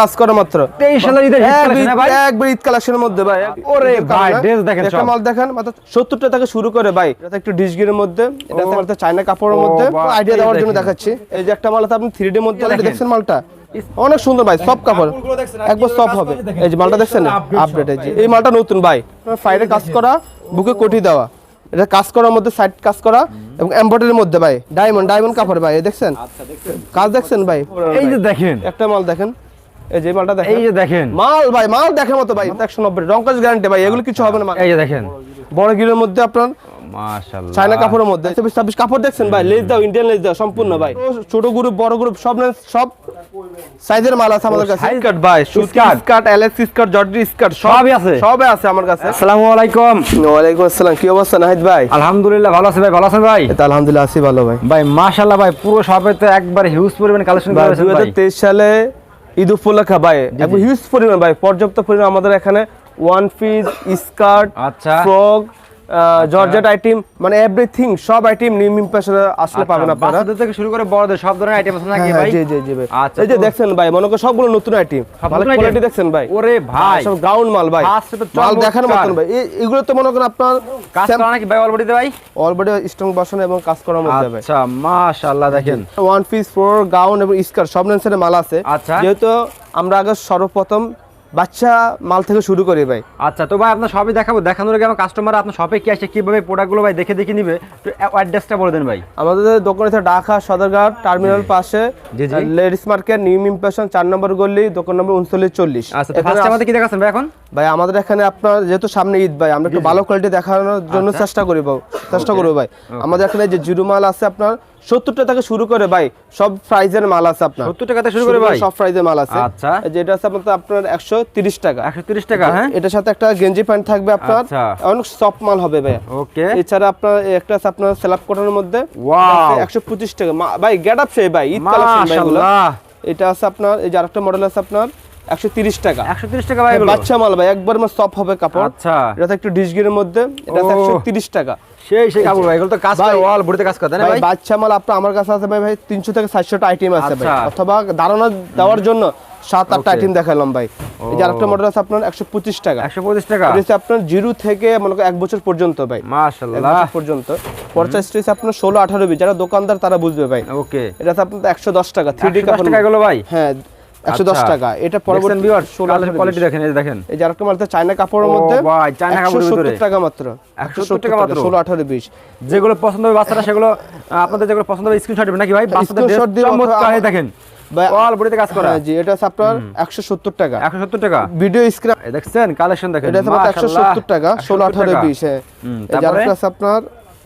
কাজ করা মাত্র। 23 সালের ঈদের hit হ্যাঁ, collection, হ্যাঁ ভাই? একবার ঈদ কালেকশনের মধ্যে ভাই। ওরে ভাই, dress দেখেন একটা। মাল দেখেন মাত্র 70 টাকা থেকে শুরু করে ভাই। এটা একটু ডিশগিরের মধ্যে এটা চায়না কাপড়ের মধ্যে। আইডিয়া দেওয়ার জন্য দেখাচ্ছি। এই যে একটা মাল আপনি 3D মধ্যে দেখছেন মালটা? অনেক সুন্দর ভাই সব কাপড়। একবার সব হবে। এই যে মালটা দেখছেন? আপডেট এই যে। এই মালটা নতুন ভাই। ফাইরে কাজ করা বুকে কোটি দেওয়া। এটা কাজ করার মধ্যে সাইড কাজ করা এবং এমব্রয়ডারির মধ্যে ভাই। ডায়মন্ড ডায়মন্ড কাপড় ভাই এই দেখছেন। কাজ দেখছেন ভাই? এই যে দেখেন। একটা মাল দেখেন। এই যে মালটা দেখেন। এই যে দেখেন। মাল ভাই মাল দেখার মতো ভাই একশো নব্বই গ্যারান্টি ভাই এগুলো কিছু হবে না এই যে দেখেন। বড় গিরের মধ্যে আপনার মাশাআল্লাহ চায়না কাপড়ের মধ্যে। চব্বিশ ছাব্বিশ কাপড় দেখছেন ভাই লেজ দাও ইন্ডিয়ান লেজ দাও সম্পূর্ণ ভাই। ছোট গ্রুপ বড় গ্রুপ সব সব সাইজের মাল আছে আমাদের কাছে। ভাই জর্জি সবই আছে? সবই আছে আমার কাছে। আসসালামু আলাইকুম। ওয়ালাইকুম আসসালাম কি অবস্থা নাহিদ ভাই? আলহামদুলিল্লাহ ভালো আছে ভাই ভালো আছেন ভাই? এই আলহামদুলিল্লাহ আছি ভালো ভাই। ভাই মাশাআল্লাহ ভাই পুরো শপে তো একবার হিউজ পরিমাণে কালেকশন করেছেন ভাই। সালে ঈদ উপলক্ষা ভাই একদম হিউজ পরিমাণ ভাই পর্যাপ্ত পরিমাণ আমাদের এখানে ওয়ান পিস স্কার্ট আচ্ছা। ফ্রক জর্জেট আইটেম মানে এভরিথিং সব আইটেম নিম ইম্প্রেশনে আসলে পাবেন আপনারা। আচ্ছা, বাচ্চাদের থেকে শুরু করে বড়দের সব ধরনের আইটেম আছে নাকি হ্যাঁ, ভাই? জি জি জি ভাই। আচ্ছা, এই যে দেখছেন ভাই মনে করেন সবগুলো নতুন আইটেম ভালো কোয়ালিটি দেখছেন ভাই। ওরে ভাই। সব গ্রাউন্ড মাল ভাই। মাল দেখার মতন ভাই। এগুলো তো মনে করেন আপনার কাজ করা নাকি ভাই অলরেডি ভাই? অলরেডি স্ট্রং বাসন এবং কাজ করার মধ্যে ভাই। আচ্ছা মাশাআল্লাহ দেখেন। ওয়ান পিস ফোর গাউন এবং স্কার্ট সব লেন্সের মাল আছে। আচ্ছা। যেহেতু আমরা আগে সর্বপ্রথম বাচ্চা মাল থেকে শুরু করি ভাই। আচ্ছা তো ভাই আপনার সবই দেখাবো। দেখানোর আগে আমার কাস্টমার আপনার শপে কি আসে কীভাবে প্রোডাক্টগুলো ভাই দেখে দেখে নিবে একটু অ্যাড্রেসটা বলে দেন ভাই। আমাদের দোকান আছে ঢাকা সদরঘাট টার্মিনাল পাশে। লেডিস মার্কেট নিউ ইম্প্রেশন চার নম্বর গলি দোকান নম্বর উনচল্লিশ চল্লিশ। আচ্ছা তো ফার্স্টে আমাদের কি দেখাচ্ছেন ভাই এখন? ভাই আমাদের এখানে আপনার যেহেতু সামনে ঈদ ভাই আমরা একটু ভালো কোয়ালিটি দেখানোর জন্য আচ্ছা। চেষ্টা করি চেষ্টা করব ভাই। আমাদের এখানে যে জিরো মাল আছে আপনার সত্তর টাকা থেকে শুরু করে ভাই সব প্রাইজের মাল আছে আপনার। 70 টাকা থেকে শুরু করে ভাই? সব প্রাইজের মাল আছে। আচ্ছা। যেটা আছে আপনার আপনার একশো তিরিশ টাকা। একশো তিরিশ টাকা হ্যাঁ? এটার সাথে একটা গেঞ্জি প্যান্ট থাকবে আপনার। আচ্ছা। অনেক সফট মাল হবে ভাই। ওকে। এছাড়া আপনার একটা আছে আপনার সেলাপ কটনের মধ্যে! একশো পঁচিশ টাকা। ভাই গেট আপ সেই ভাই। ঈদ কালেকশন এটা আছে আপনার এই যে আরেকটা মডেল আছে আপনার একশো তিরিশ টাকা। একশো তিরিশ টাকা ভাই এগুলো? বাচ্চা মাল ভাই একবার সফট হবে কাপড়। আচ্ছা। এটা একটু ডিশগিরের মধ্যে। এটা আছে ও। একশো তিরিশ টাকা। সেই সেই কাপড় ভাই এগুলো তো কাজ করে ভাই- ওয়াল কাজ করে না ভাই ভাই? বাচ্চা মাল আপনার আমার কাছে আছে ভাই ভাই তিনশো থেকে চারশোটা আইটেম আছে ভাই। আচ্ছা। অথবা ধারণা দেওয়ার জন্য সাত আটটা আইটেম দেখালাম ভাই। এই যে আরেকটা মডেল আছে আপনার একশো পঁচিশ টাকা। একশো পঁচিশ টাকা? এটা আপনার জিরো থেকে মনে এক বছর পর্যন্ত ভাই। এক মাশাআল্লাহ বছর পর্যন্ত। হচ্ছে আপনার ষোলো আঠারো বি যারা দোকানদার তারা বুঝবে ভাই। ওকে এটা আছে আপনার একশো দশ টাকা থ্রি ডি 110 কাপড় টাকা এগুলো ভাই? হ্যাঁ একশো দশ আচ্ছা। টাকা। এটা পরবর্তী ভিউয়ার ষোলো কোয়ালিটি দেখেন এই দেখেন। এই যে আরেকটা মাল চায়না কাপড়ের মধ্যে ভাই, চায়না কাপড়ের ভিতরে। 170 টাকা মাত্র। 170 টাকা মাত্র? ষোলো আঠারো বিশ। যেগুলো পছন্দ হবে বাচ্চারা সেগুলো আপনাদের যেগুলো পছন্দ হবে স্ক্রিনশট দিবেন নাকি ভাই? বাচ্চাদের চমৎকার দেখেন। ভাই- ওয়াল কাজ করা। জি এটা আপনার একশো সত্তর টাকা। একশো সত্তর টাকা? ভিডিও স্ক্রিন এই দেখছেন কালেকশন দেখেন। এটা আছে আপনার একশো সত্তর টাকা ষোলো আঠারো বিশ হ্যাঁ। হুম, তারপরে? আপনার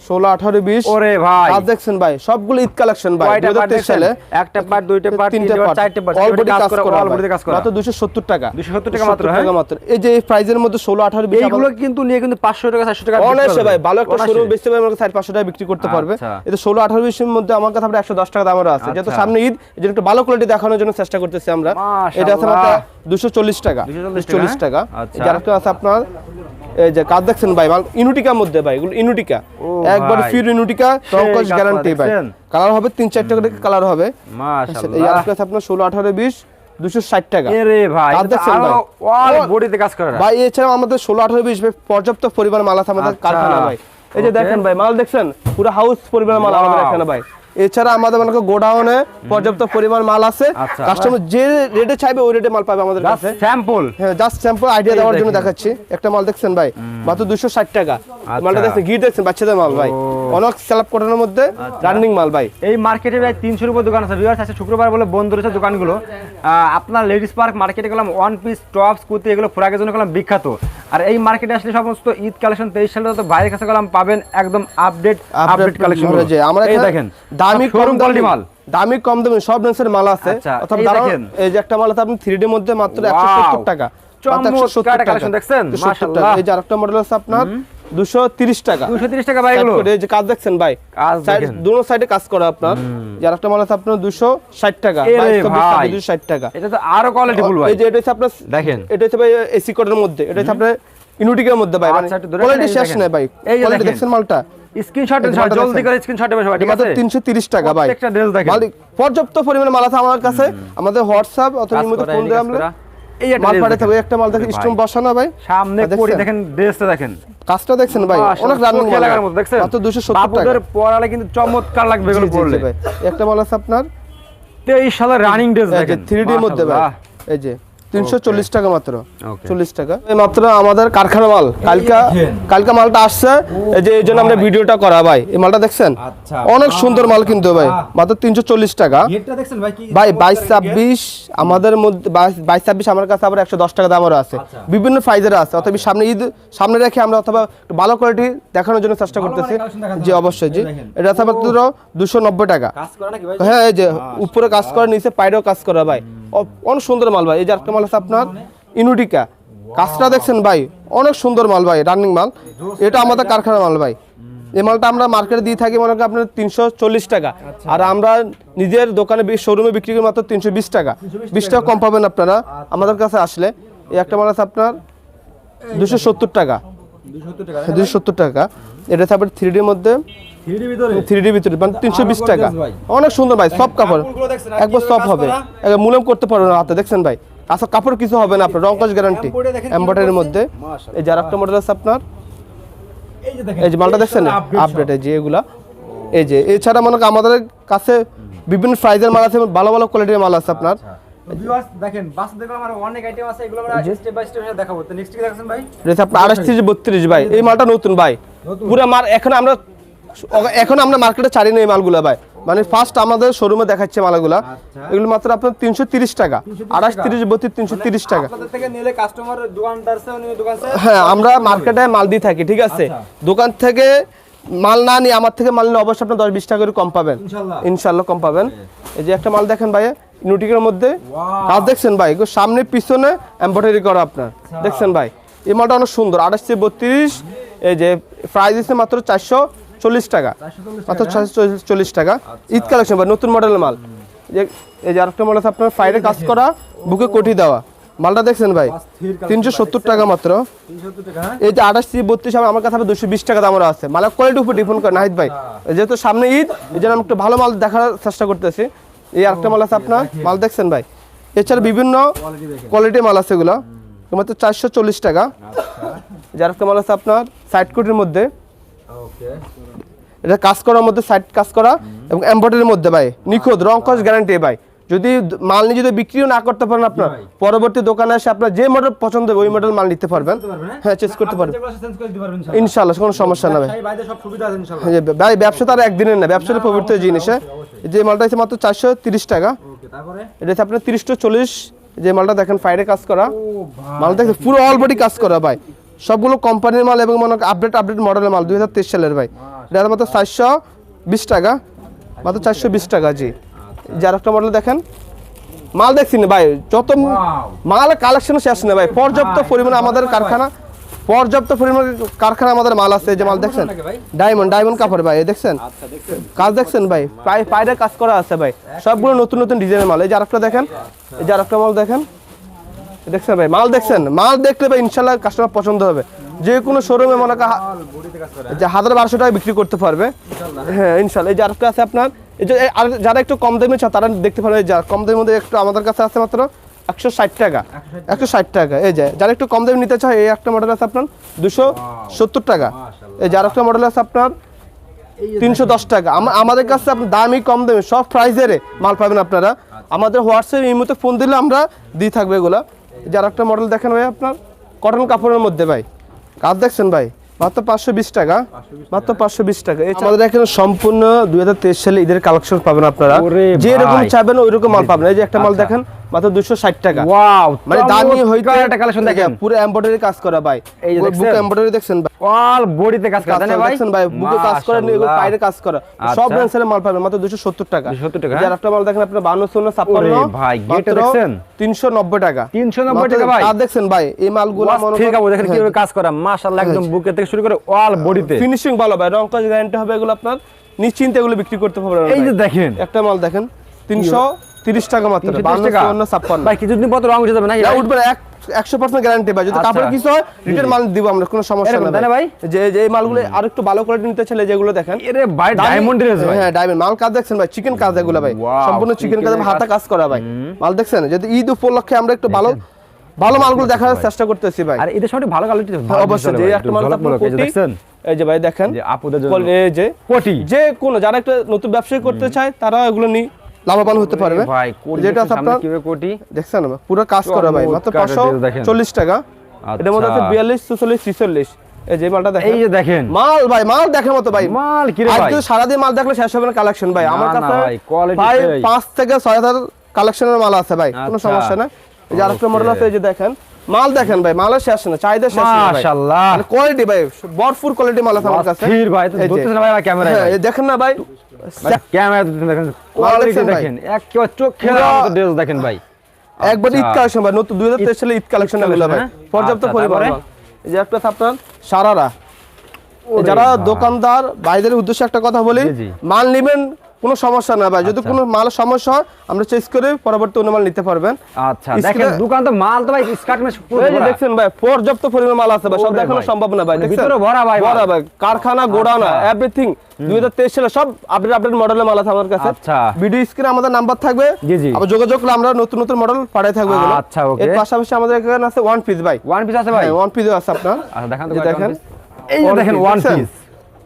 ষোলো আঠারো বিশ। ওরে ভাই। কাজ দেখছেন ভাই সবগুলো ঈদ কালেকশন ভাই। দুই হাজার তেইশ সালে একটা পার্ট দুইটা পার্ট তিনটে তিনটে পার্ট চারটে পার্ট অলরেডি কাজ করা করা মাত্র দুশো সত্তর টাকা। 270 টাকা মাত্র, 270 হ্যাঁ? টাকা মাত্র। এই যে প্রাইজের মধ্যে ষোলো আঠারো বিশ কিন্তু নিয়ে কিন্তু পাঁচশো টাকা চারশো টাকা অনায়াসে ভাই ভালো একটা শোরুম বেচতে পারবে আমাকে ষাট পাঁচশো টাকা বিক্রি করতে পারবে। আচ্ছা। এটা ষোলো আঠারো বিশের মধ্যে আমার কাছে একশো দশ টাকা দামেরও আছে। যেহেতু আচ্ছা। সামনে ঈদ এই একটু ভালো কোয়ালিটি দেখানোর জন্য চেষ্টা করতেছি আমরা। এটা আছে মাত্র দুশো চল্লিশ টাকা। 240 চল্লিশ টাকা। আচ্ছা। যার একটা আছে আপনার? এই যে কাজ দেখছেন ভাই মাল ইনুটিকার মধ্যে ভাই এগুলো ইনুটিকা। একবার। ফির ইনুটিকা গ্যারান্টি ভাই। কালার হবে তিন চারটা করে কালার হবে। মাশাআল্লাহ। আছে আপনার ষোলো আঠারো বিশ দুশো ষাট টাকা। ভাই বডিতে কাজ করে ভাই এছাড়াও আমাদের ষোলো আঠারো বিশ পর্যাপ্ত পরিমাণ মাল আছে আমাদের আচ্ছা। কারখানা ভাই। এই যে দেখেন ভাই মাল দেখছেন? পুরো হাউস পরিমাণ মাল আমাদের এখানে ভাই। এছাড়া আমাদের মনে গোডাউনে পর্যাপ্ত পরিমাণ মাল আছে। আচ্ছা। কাস্টমার যে রেটে চাইবে ওই রেটে মাল পাবে আমাদের কাছে। স্যাম্পল হ্যাঁ জাস্ট স্যাম্পল আইডিয়া দেওয়ার জন্য দেখাচ্ছি। একটা মাল দেখছেন ভাই? মাত্র দুশো ষাট টাকা। আচ্ছা। মালটা দেখছেন গিট দেখছেন বাচ্চাদের মাল ভাই। অনেক স্যালাপ কটনের মধ্যে রানিং মাল ভাই। এই মার্কেটে প্রায় তিনশোর উপর দোকান আছে। ভিউয়ার্স আছে শুক্রবার বলে বন্ধ রয়েছে দোকানগুলো। আহ, আপনার লেডিস পার্ক মার্কেটে গেলাম ওয়ান পিস টপস কুর্তি এগুলো ফোরাকের জন্য গেলাম বিখ্যাত। আর এই মার্কেটে আসলে সমস্ত ঈদ কালেকশন তেইশ সালে তো বাইরের কাছে গেলাম পাবেন একদম আপডেট আপডেট কালেকশন যে আমরা দেখেন দামি কম শোরুম কোয়ালিটি মাল দামি কম দামি সব রেঞ্জের মাল আছে আচ্ছা, দাঁড়াও, দেখেন। এই যে একটা মাল আছে আপনি থ্রি ডি মধ্যে মাত্র! একশো সত্তর টাকা চমৎকার কালেকশন দেখছেন? মাশাআল্লাহ। এই যে আরেকটা মডেল আছে আপনার টাকা। দুশো তিরিশ টাকা ভাই এগুলো? এই যে কাজ দেখছেন ভাই সাইড দুটো সাইডে কাজ করা আপনার। যে আরেকটা মাল আছে আপনার দুশো ষাট টাকা। এরে ভাই। দুশো ষাট টাকা। এটা তো আরও কোয়ালিটি ফুল ভাই। এই যে এটা হচ্ছে আপনার দেখেন। এটা হচ্ছে ভাই এসি কোডের মধ্যে। এটা হচ্ছে আপনার মধ্যে ভাই। মানে আচ্ছা, একটু ধরে কোয়ালিটি শেষ নাই ভাই। কোয়ালিটি দেখছেন মালটা? স্ক্রিনশট জলদি করে স্ক্রিনশট ঠিক আছে? টাকা ভাই। প্রত্যেকটা ড্রেস দেখেন। পর্যাপ্ত পরিমাণে মাল আছে আমার কাছে। আমাদের হোয়াটসঅ্যাপ অথবা ইমোতে ফোন দিয়ে আমরা। এই মাল পাঠাতে হবে একটা মাল দেখেন স্টোন বসানো ভাই। সামনে দেখছেন? দেখেন ড্রেসটা দেখেন। কাজটা দেখছেন ভাই? অনেক রানিং চোখে লাগার মতো দেখছেন? মাত্র দুশো সত্তর টাকা। বাবুদের পরালে কিন্তু চমৎকার লাগবে এগুলো পরলে। ভাই। একটা মাল আছে আপনার? তেইশ সালের রানিং ড্রেস দেখেন। থ্রি ডির মধ্যে ভাই। এই যে। তিনশো চল্লিশ টাকা মাত্র। Okay. চল্লিশ টাকা। এই মাত্র আমাদের কারখানা মাল। কালকা কালকা মালটা আসছে। এই যে এই জন্য আমরা ভিডিওটা করা ভাই। এই মালটা দেখছেন? আচ্ছা। অনেক সুন্দর মাল কিন্তু ভাই। মাত্র তিনশো চল্লিশ টাকা। গেটটা দেখছেন ভাই? কি ভাই বাইশ ছাব্বিশ আমাদের মধ্যে বাইশ- বাইশ ছাব্বিশ আমার কাছে আবার একশো দশ টাকা দামেরও আছে। আচ্ছা। বিভিন্ন প্রাইজের আছে। অথবা সামনে ঈদ সামনে রেখে আমরা অথবা ভালো কোয়ালিটি দেখানোর জন্য চেষ্টা করতেছি। জি অবশ্যই জি। এটা আছে মাত্র দুশো নব্বই টাকা। কাজ করা নাকি ভাই? হ্যাঁ এই যে উপরে কাজ করে নিচে পাইরেও কাজ করা ভাই। অনেক সুন্দর মাল ভাই। এই যে একটা মাল আছে আপনার ইনুডিকা কাজটা দেখছেন ভাই অনেক সুন্দর মাল ভাই রানিং মাল। এটা আমাদের কারখানা মাল ভাই। এই মালটা আমরা মার্কেটে দিয়ে থাকি মনে করেন আপনার তিনশো চল্লিশ টাকা। আর আমরা নিজের দোকানে শোরুমে বিক্রি করি মাত্র তিনশো বিশ টাকা। বিশ টাকা কম পাবেন আপনারা। আমাদের কাছে আসলে এই একটা মাল আছে আপনার দুশো সত্তর টাকা। 270 টাকা। দুশো সত্তর টাকা। এটা আপনার থ্রি ডির মধ্যে। 3D ভিতরে? মানে তিনশো বিশ টাকা। অনেক সুন্দর ভাই সব কাপড়। একবার সব হবে? একবার মুলাম করতে পারবেন না হাতে দেখছেন ভাই? আচ্ছা কাপড় কিছু হবে না আপনার রংকশ গ্যারান্টি এম্বয়ডারির মধ্যে। এই মডেল আছে আপনার। এই যে মালটা দেখছেন? আপডেট এই যে এগুলা। এই যে এছাড়া মনে আমাদের কাছে বিভিন্ন প্রাইজের মাল আছে ভালো ভালো কোয়ালিটির মাল আছে আপনার। ভিউয়ার্স দেখেন আমার অনেক আইটেম আছে এগুলো আমরা স্টেপ বাই স্টেপ দেখাবো। তো নেক্সট কি দেখাচ্ছেন ভাই? আপনার ভাই। এই মালটা নতুন ভাই। পুরো মাল এখন আমরা এখন আমরা মার্কেটে ছাড়ি না এই মালগুলো ভাই। মানে ফার্স্ট আমাদের শোরুমে দেখাচ্ছে মালগুলা। আচ্ছা। এগুলো মাত্র আপনার তিনশো তিরিশ টাকা। 330 আড়াইশ তিরিশ বত্রিশ তিনশো তিরিশ টাকা। দোকান সে হ্যাঁ আমরা মার্কেটে মাল দিয়ে থাকি ঠিক আছে? আচ্ছা। দোকান থেকে মাল না নিয়ে আমার থেকে মাল নিয়ে অবশ্যই আপনি দশ বিশ টাকা করে কম পাবেন। ইনশাআল্লাহ ইনশাল্লাহ কম পাবেন। এই যে একটা মাল দেখেন ভাই নুটিকের মধ্যে. কাজ দেখছেন ভাই? সামনে পিছনে এমব্রয়ডারি করা আপনার। দেখছেন ভাই? এই মালটা অনেক সুন্দর আঠাশ থেকে বত্রিশ। এই যে প্রাইস দিচ্ছে মাত্র চারশো। চল্লিশ টাকা। 440 মাত্র চারশো চল্লিশ টাকা। ঈদ কালেকশন ভাই নতুন মডেলের মাল। যে- এই যে আরেকটা মডেল আপনার ফাইরে কাজ করা বুকে কোটি দেওয়া। মালটা দেখছেন ভাই? তিনশো সত্তর টাকা মাত্র। 370 টাকা হ্যাঁ? এই যে আঠাশ থেকে বত্রিশ আমার কাছে দুশো বিশ টাকা দামের আছে। মালের কোয়ালিটির উপর ডিপেন্ড করে নাহিদ ভাই। যেহেতু সামনে ঈদ এই জন্য আমি একটু ভালো মাল দেখার চেষ্টা করতেছি। এই আরেকটা মাল আছে আপনার মাল দেখছেন ভাই? এছাড়া বিভিন্ন কোয়ালিটি কোয়ালিটির মাল আছে এগুলো। মাত্র চারশো চল্লিশ টাকা। যে আরেকটা মাল আছে আপনার সাইড কোটির মধ্যে। ওকে এটা কাজ করার মধ্যে সাইড কাজ করা এবং এমব্রয়ডারির মধ্যে ভাই নিখুঁত রং কস গ্যারান্টি ভাই। যদি মাল নিয়ে যদি বিক্রিও না করতে পারেন আপনার পরবর্তী দোকানে এসে আপনার যে মডেল পছন্দ হবে ওই মডেল মাল নিতে পারবেন। হ্যাঁ? হ্যাঁ চেঞ্জ করতে পারবেন। আছে পারবেন ইনশাআল্লাহ। ইনশাল্লাহ কোনো সমস্যা না ভাই। ব্যবসায়ী ভাইদের সব সুবিধা আছে ইনশাআল্লাহ। হ্যাঁ, ভাই ব্যবসা তো আর একদিনের না ব্যবসাটা জিনিস। হ্যাঁ যে মালটা আছে মাত্র চারশো তিরিশ টাকা। ওকে তারপরে? এটা হচ্ছে আপনার তিরিশ টু চল্লিশ যে মালটা দেখেন ফাইডে কাজ করা। ও ভাই মাল দেখেন পুরো অল বডি কাজ করা ভাই। সবগুলো কোম্পানির মাল এবং মনে আপডেট আপডেট মডেলের মাল দুই হাজার তেইশ সালের ভাই। এটা মাত্র চারশো বিশ টাকা। মাত্র চারশো বিশ টাকা জি। যে আরেকটা মডেল দেখেন। মাল দেখছি না ভাই যত মাল কালেকশন শেষ না ভাই। পর্যাপ্ত পরিমাণে আমাদের কারখানা পর্যাপ্ত পরিমাণে কারখানা আমাদের মাল আছে এই যে মাল দেখছেন? ডায়মন্ড ডায়মন্ড কাপড় ভাই দেখছেন? আচ্ছা কাজ দেখছেন ভাই? পায়ে পায়রা কাজ করা আছে ভাই। সবগুলো নতুন নতুন ডিজাইনের মাল। এই যে আরেকটা দেখেন এই যে আরেকটা মাল দেখেন। দেখছেন ভাই? মাল দেখছেন? মাল দেখলে ভাই ইনশাল্লাহ কাস্টমার পছন্দ হবে। যে কোনো শোরুমে মনে করেন হা- মাল বডিতে কাজ করে যে হাজার বারোশো টাকা বিক্রি করতে পারবে। হ্যাঁ ইনশাল্লাহ। এই যে আরেকটা আছে আপনার এই যে আর যারা একটু কম দামে চায় তারা দেখতে পারবে। যা কম দামের মধ্যে একটু আমাদের কাছে আছে মাত্র একশো ষাট টাকা। একশো ষাট টাকা। এই যে যারা একটু কম দামে নিতে চায় এই একটা মডেল আছে আপনার দুশো সত্তর টাকা। এই যে আরেকটা মডেল আছে আপনার তিনশো দশ টাকা। আম- আমাদের কাছে আপনি দামি কম দামি সব প্রাইজের মাল পাবেন আপনারা। আমাদের হোয়াটসঅ্যাপ এই মুহূর্তে ফোন দিলে আমরা দিয়ে থাকবে এগুলা। যার একটা মডেল দেখেন ভাই আপনার কটন কাপড়ের মধ্যে ভাই। কাজ দেখছেন ভাই? মাত্র পাঁচশো বিশ টাকা। মাত্র পাঁচশো বিশ টাকা। এই আমাদের এখানে সম্পূর্ণ দুই হাজার তেইশ সালে ঈদের কালেকশন পাবেন আপনারা। যেরকম যে রকম। চাইবেন ওই রকম মাল পাবেন। এই যে একটা মাল আচ্ছা। দেখেন মাত্র দুশো ষাট টাকা। ওয়াও মানে দামি হইতে একটা কালেকশন দেখেন। পুরো এমব্রয়ডারি কাজ করা ভাই। এই যে বুক? এমব্রয়ডারি দেখছেন? ভাই? অল বডিতে কাজ করে ভাই? দেখছেন ভাই? বুকে কাজ করে। পায়ের কাজ করা। সব ব্র্যান্ডের মাল পাবেন মাত্র 270 টাকা। 270 টাকা, যার একটা মাল দেখেন আপনি 52 56 ওরে ভাই, গেটে দেখছেন? 390 টাকা। 390 টাকা ভাই। কাজ দেখছেন ভাই এই মালগুলো মনে ঠিক আছে দেখেন কীভাবে কাজ করা। মাশাআল্লাহ একদম বুকে থেকে শুরু করে অল বডিতে ফিনিশিং ভালো ভাই রং কাজ গ্যারান্টি হবে এগুলো আপনার। নিশ্চিন্তে এগুলো বিক্রি করতে পারবেন এই যে দেখেন। একটা মাল দেখেন 330 টাকা মাত্র 330 52 টাকা 56 56 ভাই কিছুদিন পর রং উঠে যাবে না উঠবে এক একশো পার্সেন্ট গ্যারান্টি ভাই। যদি আচ্ছা। কাপড় কিছু হয় রিটার্ন মাল দিব আমরা কোনো সমস্যা না ভাই? যে যে মালগুলো আর একটু ভালো কোয়ালিটি নিতে চাইলে যেগুলো দেখেন। এরে ভাই ডায়মন্ড হ্যাঁ ডায়মন্ড মাল কাজ দেখছেন ভাই চিকেন কাজ এগুলো ভাই। সম্পূর্ণ চিকেন কাজ হাতে কাজ। করা ভাই। মাল দেখছেন? যদি ঈদ উপলক্ষে আমরা একটু ভালো ভালো মালগুলো দেখার চেষ্টা করতেছি ভাই। আর এদের সঙ্গে ভালো কোয়ালিটি হ্যাঁ, অবশ্যই যে একটা মাল দেখছেন? এই যে ভাই দেখেন। যে আপুদের জন্য। এই যে কোটি। যে কোনো যারা একটা নতুন ব্যবসায়ী করতে চায় তারা এগুলো নিয়ে লাভবান হতে পারবে। ভাই যেটা আপনার কোটি? দেখছেন না পুরো কাজ করা ভাই মাত্র পাঁচশো। চল্লিশ টাকা। এটার মধ্যে আছে আচ্ছা। বিয়াল্লিশ চুচল্লিশ ছিচল্লিশ। এই যে মালটা দেখেন। এই যে দেখেন। মাল ভাই মাল দেখার মতো ভাই। মাল কি রে ভাই? ভাই সারা দিন মাল দেখলে শেষ হবে না কালেকশন ভাই। আমার কাছে ভাই, কোয়ালিটি ভাই সেই। পাঁচ থেকে ছয় হাজার কালেকশনের মাল আছে ভাই। কোনো আচ্ছা। সমস্যা না এই যে আরেকটা মডেল আছে এই যে দেখেন। মাল দেখেন ভাই মালের শেষ না চাহিদা শেষ না মাশাআল্লাহ কোয়ালিটি ভাই ভরপুর কোয়ালিটি মাল আছে আমার কাছে। অস্থির ভাই তো এই না ভাই আমার হ্যাঁ, ভাই। এই দেখেন না ভাই। ক্যামেরা দেখেন কোয়ালিটি? দেখেন একেবারে চোখের পুরা- মতো ড্রেস দেখেন ভাই। একবার ঈদ আচ্ছা। কালেকশন ভাই নতুন দুই হাজার তেইশ সালে ঈদ কালেকশন এগুলো ভাই। হ্যাঁ? পর্যাপ্ত আচ্ছা, পরিমাণ। এই যে একটা আপনার সারারা। যারা দোকানদার ভাইদের উদ্দেশ্যে একটা কথা বলি। মাল নেবেন কোনো সমস্যা না ভাই। যদি আচ্ছা। কোনো মাল সমস্যা হয় আমরা চেঞ্জ করে পরবর্তী অন্য মাল নিতে পারবেন। আচ্ছা দেখেন দোকান তো মাল তো ভাই স্কার্ট মেশ পুরো দেখছেন ভাই পর্যাপ্ত পরিমাণ মাল আছে ভাই সব দেখানো সম্ভব না ভাই মানে ভিতরে ভরা ভাই ভরা ভাই কারখানা গোডাউন আচ্ছা। এভরিথিং দুই হাজার তেইশ সালে সব আপডেট আপডেট মডেলের মাল আছে আমার কাছে। আচ্ছা। ভিডিও স্ক্রিনে আমাদের নাম্বার থাকবে। জি, জি। আবার যোগাযোগ করলে আমরা নতুন নতুন মডেল পাঠাই থাকব এগুলো। আচ্ছা, okay। এর পাশাপাশি আমাদের এখানে আছে ওয়ান পিস ভাই। ওয়ান পিস আছে ভাই? হ্যাঁ ওয়ান পিসও আছে আপনার। আচ্ছা দেখান তো দেখেন এই দেখেন ওয়ান পিস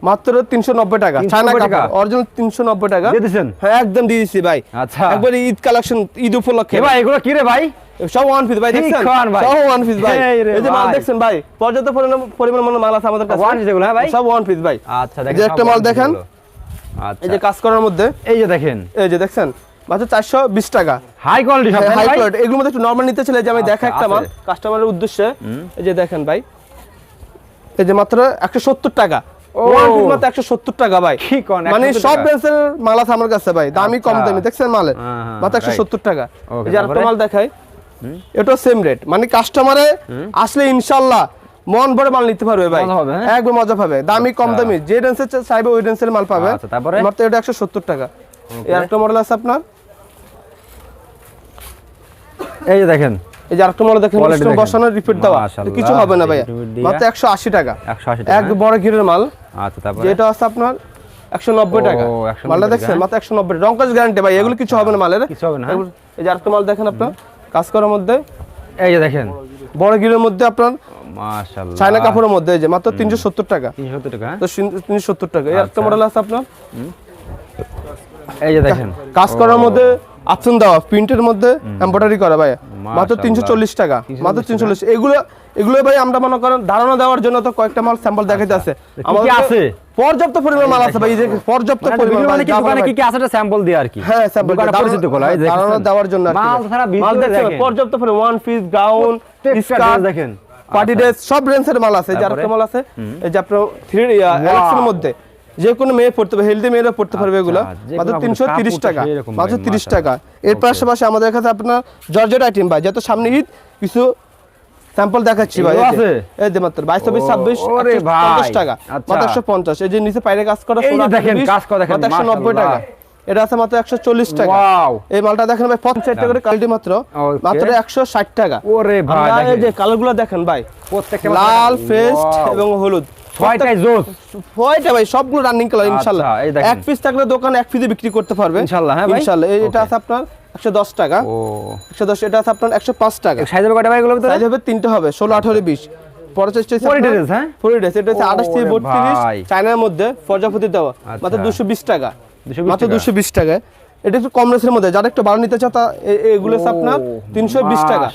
মাত্র তিনশো নব্বই টাকা। 390 চায়না? কাপড় অরিজিনাল তিনশো নব্বই টাকা। দিয়ে দিছেন? হ্যাঁ একদম দিয়ে দিচ্ছি ভাই। আচ্ছা। একবার ঈদ কালেকশন ঈদ উপলক্ষে। ভাই এগুলো কি রে ভাই? সব ওয়ান পিস ভাই দেখছেন? সব ওয়ান পিস ভাই। এই যে মাল দেখছেন ভাই পর্যাপ্ত পরিমাণ মাল আছে আমাদের কাছে। One piece এগুলো, হ্যাঁ ভাই? সব ওয়ান পিস ভাই। আচ্ছা দেখেন একটা মাল দেখেন। আচ্ছা এই যে কাজ করার মধ্যে। এই যে দেখেন। এই যে দেখছেন মাত্র চারশো বিশ টাকা। হাই কোয়ালিটি সব হাই কোয়ালিটি এগুলোর মধ্যে একটু নর্মাল নিতে ছিল যে আমি আচ্ছা, দেখা একটা মাল কাস্টমারের উদ্দেশ্যে। এই যে দেখেন ভাই। এই যে মাত্র একশো সত্তর টাকা। ও। ওয়ান মাত্র একশো সত্তর টাকা ভাই। কি কোন, মানে সব? ব্র্যান্ডের মাল আছে আমার কাছে ভাই দামি কম আচ্ছা। দামি দেখছেন মালের হ্যাঁ, হ্যাঁ, মাত্র একশো right. সত্তর টাকা। এই যে আরেকটা মাল দেখাই। এটা সেম রেট মানে কাস্টমারে আসলে ইনশাল্লাহ মন ভরে মাল নিতে পারবে ভাই। মজা হবে, হ্যাঁ? মজা পাবে। দামি কম আচ্ছা। দামি যে রেঞ্জের চাইবে ওই রেঞ্জের মাল পাবে। আচ্ছা, তারপরে? মাত্র এটা একশো সত্তর টাকা। এই আরেকটা মডেল আছে আপনার? এই যে দেখেন এই যে আরেকটা মডেল দেখেন স্টোন বসানো রিপিট দেওয়া। কিছু হবে না ভাইয়া। মাত্র একশো আশি টাকা। 180 টাকা। এক? বড় গিরের মাল। আচ্ছা তারপরে? যেটা আছে আপনার একশো নব্বই ও, টাকা। মালটা দেখছেন? মাত্র একশো নব্বই রঙ্কাজ গ্যারান্টি ভাই এগুলো কিছু হবে না মালের। কিছু হবে না, হ্যাঁ? এই যে আরেকটা মাল দেখেন আপনার। কাজ করার মধ্যে। এই যে দেখেন। বড় গিরের মধ্যে আপনার মাশাআল্লাহ। চায়না কাপড়ের মধ্যে এই যে মাত্র তিনশো সত্তর টাকা। 370 টাকা হ্যাঁ? তো তিনশো সত্তর টাকা। এই আচ্ছা। মডেল আছে আপনার? এই যে দেখেন। কাজ করার মধ্যে আপশন দেওয়া প্রিন্টের মধ্যে এমব্রয়ডারি করা ভাই। মাত্র তিনশো চল্লিশ টাকা মাত্র তিনশো চল্লিশ। এগুলো এগুলো ভাই আমরা মনে করেন ধারণা দেওয়ার জন্য তো কয়েকটা মাল স্যাম্পল দেখাতে আছে। কি আছে? পর্যাপ্ত পরিমাণ মাল আছে ভাই এই যে পর্যাপ্ত মানে পরিমাণ মাল, মানে কি দোকানে কি কি আছে স্যাম্পল দিয়ে আর কি? হ্যাঁ স্যাম্পল পরিচিত করল এই ধারণা দেওয়ার জন্য মাল। সারা মাল দেখেন। পর্যাপ্ত পরিমাণ ওয়ান পিস গাউন স্কার্ট দেখেন। পার্টি আচ্ছা। ড্রেস সব রেঞ্জের মাল আছে এই যে মাল আছে এই যে আপনার থ্রি এর মধ্যে। যে কোনো মেয়ে পড়তে পারবে হেলদি মেয়েরা পড়তে পারবে এগুলো। আচ্ছা, মাত্র তিনশো তিরিশ টাকা মাত্র তিরিশ টাকা। এর পাশাপাশি আমাদের কাছে আপনার জর্জেট আইটেম ভাই যত সামনে ঈদ কিছু স্যাম্পল দেখাচ্ছি ভাই এই যে। যে মাত্র বাইশ চব্বিশ ছাব্বিশ পঞ্চাশ টাকা আচ্ছা। মাত্র পঞ্চাশ। এই যে নিচে পাইরে কাজ করা দেখেন, কাজ করা দেখেন, মাত্র একশো নব্বই টাকা। এটা আছে মাত্র একশো চল্লিশ টাকা। এই মালটা দেখেন ভাই পঞ্চাশ টাকা করে কোয়ালিটি মাত্র মাত্র একশো ষাট টাকা। ওরে ভাই আমরা এই দেখেন। দেখেন ভাই লাল ফেস্ট এবং হলুদ। ছয়টাই জোস। ছয়টা ভাই সবগুলো রানিং কালার ইনশাআল্লাহ। এক পিস থাকলে দোকান এক পিসে বিক্রি করতে পারবে। ইনশাআল্লাহ, হ্যাঁ ভাই? ইনশাআল্লাহ এটা আছে আপনার একশো দশ টাকা। ও। একশো দশ এটা আছে আপনার একশো পাঁচ টাকা। সাইজ হবে কয়টা ভাই এগুলো সাইজ হবে তিনটে হবে ষোলো আঠারো বিশ। পরে চেষ্টা Forty days, হ্যাঁ? এটা আঠাশ থেকে বত্রিশ। চায়নার মধ্যে প্রজাপতি দেওয়া আচ্ছা। মাত্র দুশো বিশ টাকা। মাত্র দুশো বিশ টাকা এটা একটু কম রেসের মধ্যে যারা একটু নিতে চাও তা এগুলো আপনার তিনশো বিশ টাকা।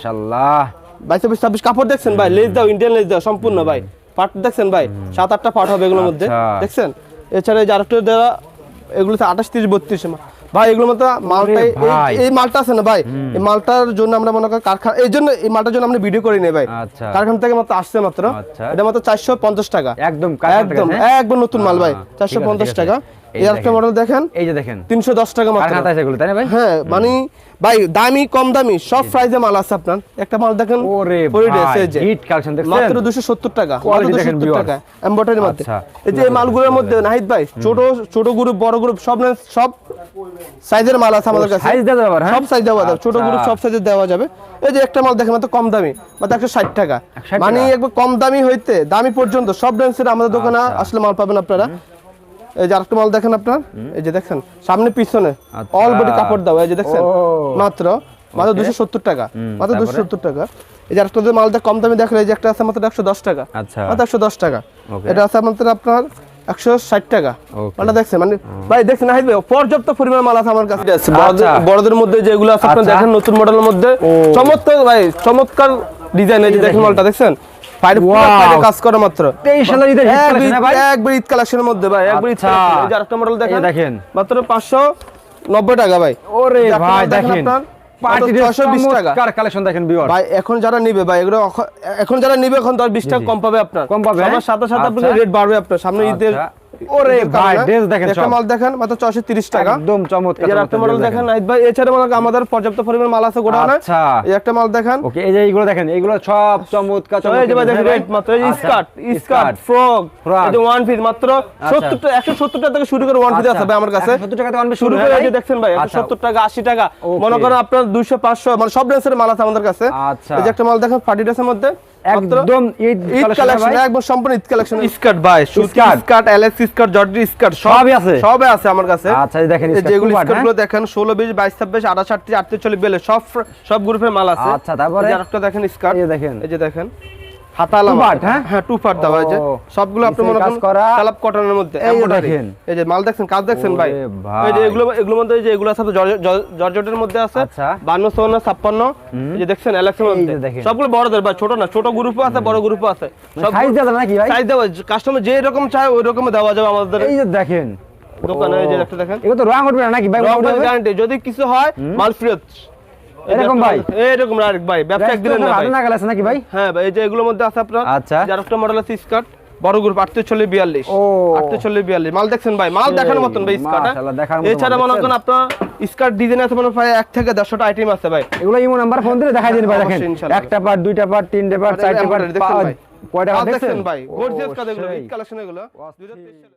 বাইশ ছাব্বিশ কাপড় দেখছেন ভাই লেজ দাও ইন্ডিয়ান লেজ দাও সম্পূর্ণ ভাই। পাট দেখছেন ভাই? সাত আটটা পাট হবে এগুলোর মধ্যে আচ্ছা। দেখছেন? এছাড়া এই যে আরেকটা দেওয়া এগুলোতে আঠাশ তিরিশ বত্রিশ ভাই এগুলোর মধ্যে মালটাই এই- মালটা আছে না ভাই? এই মালটার জন্য আমরা মনে করি কারখানা এই জন্য এই মালটার জন্য আমরা ভিডিও করি নাই ভাই। আচ্ছা। কারখানা থেকে মাত্র আসছে মাত্র। আচ্ছা। এটা মাত্র চারশো পঞ্চাশ টাকা। একদম একদম হ্যাঁ? একদম নতুন মাল ভাই। চারশো পঞ্চাশ টাকা। এই একটা মডেল দেখেন। এই যে দেখেন। তিনশো দশ টাকা মাত্র। এগুলো তাই না ভাই? হ্যাঁ মানে ভাই দামি কম দামি সব প্রাইজে মাল আছে আপনার। একটা মাল দেখেন ওরে ভাই হিট কালেকশন দেখছেন? মাত্র দুশো সত্তর টাকা Quality মাত্র দেখেন 270 টাকা মধ্যে। আচ্ছা। এই যে মালগুলোর মধ্যে নাহিদ ভাই ছোট ছোট গ্রুপ বড় গ্রুপ সব সব সাইজের মাল আছে আমাদের কাছে। সাইজ দেওয়া যাবে হ্যাঁ? সব সাইজ দেওয়া যাবে ছোট আচ্ছা। গ্রুপ সব সাইজে দেওয়া যাবে। এই যে একটা মাল দেখেন মাত্র কম দামি মাত্র একশো ষাট টাকা। 160 মানে একবার কম দামি হইতে দামি পর্যন্ত সব ব্র্যান্ডসের আমাদের দোকানে আচ্ছা। আসলে মাল পাবেন আপনারা। এই যে আরেকটা মাল দেখেন আপনার? এই যে দেখেন সামনে পিছনে আচ্ছা। অল বডি কাপড় দাও এই যে দেখছেন মাত্র মাত্র দুশো সত্তর টাকা মাত্র দুশো সত্তর টাকা। এই যে আরেকটা মালটা কম দামি দেখলে এই যে একটা আছে মাত্র একশো দশ টাকা। আচ্ছা। মাত্র একশো দশ টাকা। এটা আছে মাত্র আপনার একশো ষাট টাকা. মালটা দেখছেন? মানে ভাই দেখছেন নাহিদ ভাই পর্যাপ্ত পরিমাণ মাল আছে আমার কাছে। আচ্ছা। বড়দের- মধ্যে যেগুলো আছে আচ্ছা। দেখেন নতুন মডেলের মধ্যে। চমৎকার ভাই চমৎকার ডিজাইন এই যে দেখেন। মালটা দেখছেন? কাজ করে মাত্র সালের ঈদের হ্যাঁ ভাই? একবার ঈদ কালেকশনের মধ্যে ভাই একবার ঈদ আচ্ছা। আরেকটা মডেল দেখেন দেখেন। মাত্র পাঁচশো নব্বই টাকা ভাই ওরে এই যে একটা ভাই দেখেন দেখেন আপনার, পার্টি মাত্র 620 টাকা। চমৎকার কালেকশন দেখেন ভিউয়ার ভাই এখন যারা নিবে ভাই এগুলো এখন যারা নিবে এখন দশ বিশ টাকা কম পাবে আপনার কম পাবে, সবার সাথে সাথে আপনার আচ্ছা। রেট বাড়বে আপনার সামনে ঈদের আচ্ছা। ওরে ভাই, dress দেখেন একটা মাল দেখেন মাত্র ছশো তিরিশ টাকা। একদম চমৎকার একটা মডেল দেখেন নাইট ভাই এছাড়া মনে আমাদের পর্যাপ্ত পরিমাণ মাল আছে গোডাউনে। আচ্ছা। এই একটা মাল দেখেন। ওকে এই যে এইগুলো দেখেন এইগুলো সব চমৎকার এই যে ভাই দেখেন চমৎকার রেট মাত্র এই আচ্ছা, স্কার্ট স্কার্ট ফ্রক এই যে ওয়ান পিস মাত্র 70 টাকা 170 টাকা থেকে শুরু করে ওয়ান পিস আচ্ছা। আছে ভাই আমার কাছে। 170 টাকা থেকে piece শুরু করে এই যে দেখছেন ভাই আচ্ছা। 170 টাকা 80 টাকা। মনে করেন আপনার 200 500 মানে সব ড্রেসের মাল আছে আমাদের কাছে। আচ্ছা। এই যে একটা মাল দেখেন পার্টি ড্রেসের মধ্যে। একদম ঈদ কালেকশন? একদম সম্পূর্ণ ঈদ কালেকশন স্কার্ট ভাই সুতি skirt LS skirt georgette skirt সবই আছে? সবই আছে আমার কাছে আচ্ছা, দেখেন যেগুলো two স্কার্টগুলো দেখেন 16 20 22 26 28 38 38 বেলে সব সব গ্রুপের মাল আছে আচ্ছা, তারপরে? আরেকটা দেখেন স্কার্ট এই দেখেন। এই যে দেখেন হাতালা হ্যাঁ? হ্যাঁ টু পার্ট দেওয়া আছে সবগুলো আপনি মনে করেন করা। কটনের মধ্যে যে দেখেন। এই যে মাল দেখছেন কাজ দেখছেন ভাই? এই যে এগুলো এগুলোর মধ্যে এই যে এগুলো আছে জর্জ- জর্জ- মধ্যে আছে। 52 54 56 এই যে দেখছেন এলএক্স মধ্যে। সবগুলো বড়দের ভাই ছোট না ছোট গ্রুপও আছে বড় গ্রুপও আছে। সব সাইজ দেওয়া নাকি ভাই? সাইজ দেওয়া কাস্টমার যে রকম চায় ওই রকম দেওয়া যাবে আমাদের। এই যে দেখেন। দোকানে এই যে একটা দেখেন। এগুলো তো রং উঠবে না নাকি? ভাই উঠবে গ্যারান্টি যদি কিছু হয় মাল ফেরত। এরকম ভাই? এইরকম রাইট ভাই ব্যবসা একদিনের না ভাই। নাগাল আছে নাকি ভাই? হ্যাঁ ভাই এই যে এগুলোর মধ্যে আছে আপনার আচ্ছা। একটা মডেল আছে স্কার্ট বড় গ্রুপ আটচল্লিশ বিয়াল্লিশ। ও। আটচল্লিশ বিয়াল্লিশ। মাল দেখছেন ভাই? মাল দেখার মতন ভাই স্কার্ট মতো এছাড়া মনে? করেন আপনার স্কার্ট ডিজাইন আছে মনে হয় প্রায় এক থেকে দেড়শোটা আইটেম আছে ভাই। এগুলো ইমো নাম্বার ফোন দিলে দেখাই দিন ভাই দেখেন। একটা পার্ট দুইটা পার্ট তিনটে পার্ট চারটে পার্ট কয়টা দেখছেন? ভাই। গর্জিয়াস কাজ এগুলো কালেকশন এগুলো। 2023 সালে।